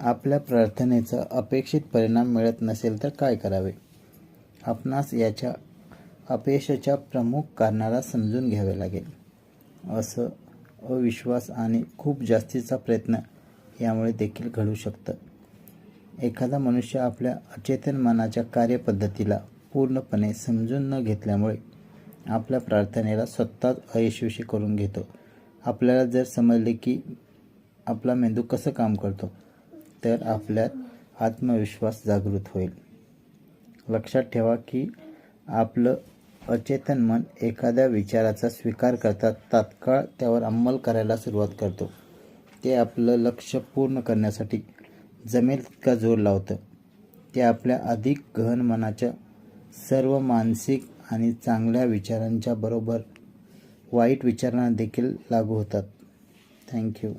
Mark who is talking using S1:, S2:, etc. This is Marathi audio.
S1: आपल्या प्रार्थनेचा अपेक्षित परिणाम मिळत नसेल तर काय करावे? आपणास याच्या अपयशाच्या प्रमुख कारणाला समजून घ्यावे लागेल. असं अविश्वास आणि खूप जास्तीचा प्रयत्न यामुळे देखील घडू शकतं. एखादा मनुष्य आपल्या अचेतन मनाच्या कार्यपद्धतीला पूर्णपणे समजून न घेतल्यामुळे आपल्या प्रार्थनेला स्वतःच अयशस्वी करून घेतो. आपल्याला जर समजले की आपला मेंदू कसं काम करतो तर आपल्यात आत्मविश्वास जागृत होईल. लक्षात ठेवा की आपलं अचेतन मन एखाद्या विचाराचा स्वीकार करता तात्काळ त्यावर अंमल करायला सुरुवात करतो. ते आपलं लक्ष पूर्ण करण्यासाठी जमेल तितका जोर लावतं. ते आपल्या अधिक गहन मनाच्या सर्व मानसिक आणि चांगल्या विचारांच्या बरोबर वाईट विचारांना देखील लागू होतात. थँक्यू.